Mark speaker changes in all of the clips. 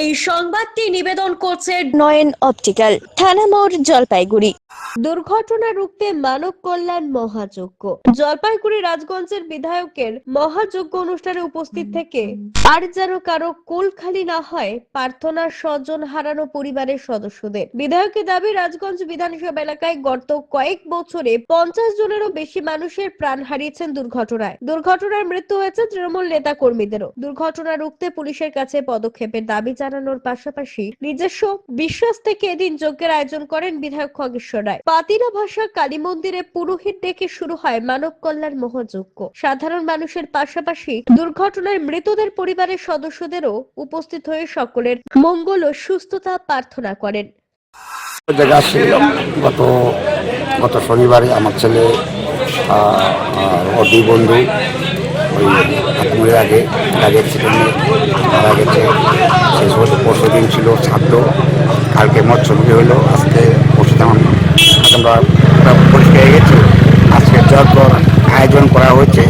Speaker 1: এই সংবাদটি নিবেদন করছে
Speaker 2: নয়ন অপটিক্যাল থানা মোড় জলপাইগুড়ি। দুর্ঘটনা রুখতে মানব কল্যাণ মহাযজ্ঞ। জলপাইগুড়ি রাজগঞ্জের বিধায়কের মহাযজ্ঞ অনুষ্ঠানে উপস্থিত থেকে আর যেন কারও কোল খালি না হয় প্রার্থনা স্বজন হারানো পরিবারের সদস্যদের। বিধায়কের দাবি, রাজগঞ্জ বিধানসভা এলাকায় গত কয়েক বছরে পঞ্চাশ জনেরও বেশি মানুষের প্রাণ হারিয়েছেন দুর্ঘটনায়। দুর্ঘটনায় মৃত্যু হয়েছে তৃণমূল নেতা কর্মীদেরও দুর্ঘটনা রুখতে পুলিশের কাছে পদক্ষেপের দাবি জানানোর পাশাপাশি নিজস্ব বিশ্বাস থেকে এদিন যজ্ঞের আয়োজন করেন বিধায়ক খগেশ্বর। রায় পাতিরা ভাষা কালী মন্দিরে পুরোহিত ডেকে শুরু হয় মানব কল্যাণ মহাযজ্ঞ। সাধারণ মানুষের পাশাপাশি দুর্ঘটনায় মৃতদের পরিবারের সদস্যদেরও উপস্থিত হয়ে সকলের মঙ্গল ও সুস্থতা প্রার্থনা করেন।
Speaker 3: গত গত শনিবারে আমার ছেলে ওর দুই বন্ধু, ওই আগে গাড়ি মারা গেছে। সেই সময় পরশু দিন ছিল ছাদ্য কালকে মৎস্যমুখী হলো। আজকে আমরা পুরো পরিষ্কার হয়ে গেছি। আজকে যজ্ঞ আয়োজন করা হয়েছে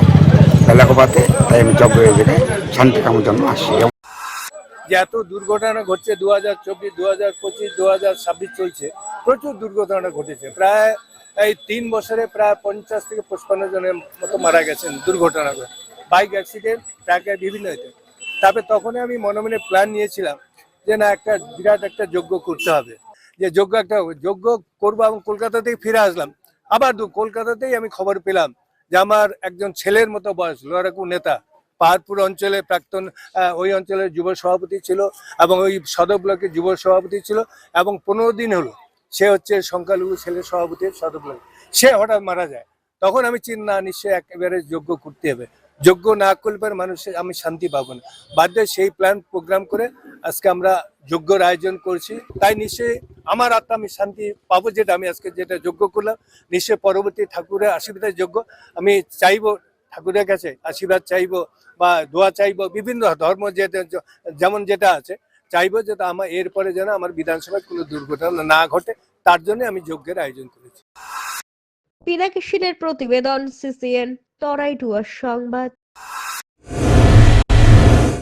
Speaker 3: বেলাকোপাতে, তাই আমি যজ্ঞ এখানে শান্তি কামোর জন্য আসছি।
Speaker 4: যে এত দুর্ঘটনা ঘটছে দু হাজার চব্বিশ দু হাজার পঁচিশ দু হাজার ছাব্বিশ চলছে, প্রচুর দুর্ঘটনা ঘটেছে। প্রায় এই তিন বছরে প্রায় পঞ্চাশ থেকে পঁচপান্ন জনের মতো মারা গেছেন দুর্ঘটনা করে বাইক অ্যাক্সিডেন্ট, ট্রাকে বিভিন্ন এতে তারপরে তখনই আমি মনে মনে প্ল্যান নিয়েছিলাম যে না, একটা বিরাট একটা যজ্ঞ করতে হবে। যে যোগ্য একটা যোগ্য করব এবং কলকাতা থেকে ফিরে আসলাম। আবার দু, কলকাতাতেই আমি খবর পেলাম যে আমার একজন ছেলের মতো বয়স লড়াকু নেতা। পাহাড়পুর অঞ্চলে প্রাক্তন ওই অঞ্চলের যুব সভাপতি ছিল এবং ওই সদর ব্লকের যুব সভাপতি ছিল এবং পনেরো দিন হলো সে হচ্ছে সংখ্যালঘু ছেলে সভাপতি সদর ব্লকে। সে হঠাৎ মারা যায়। তখন আমি চিন না, নিশ্চয়ই একেবারে যোগ্য করতে হবে। যোগ্য না করলে মানুষের আমি শান্তি পাবো না। বাধ্য সেই প্ল্যান প্রোগ্রাম করে আজকে আমরা যজ্ঞর আয়োজন করছি। তাই নিশ্চয়ই আমার আত্মা আমি শান্তি পাবো যেটা আমি আজকে যেটা যজ্ঞ করলাম। নিশ্চয়ই পরবর্তী ঠাকুরের আশীর্বাদের যোগ্য। আমি চাইব ঠাকুরের কাছে আশীর্বাদ চাইব বা দোয়া চাইব, বিভিন্ন ধর্ম যেটা যেমন যেটা আছে, চাইব যেটা আমার, এরপরে যেন আমার বিধানসভায় কোনো দুর্ঘটনা না ঘটে, তার জন্য আমি যজ্ঞের আয়োজন করেছি।
Speaker 2: পিনাকি শীলের প্রতিবেদন, সিসিএন তরাইটুয়ার সংবাদ।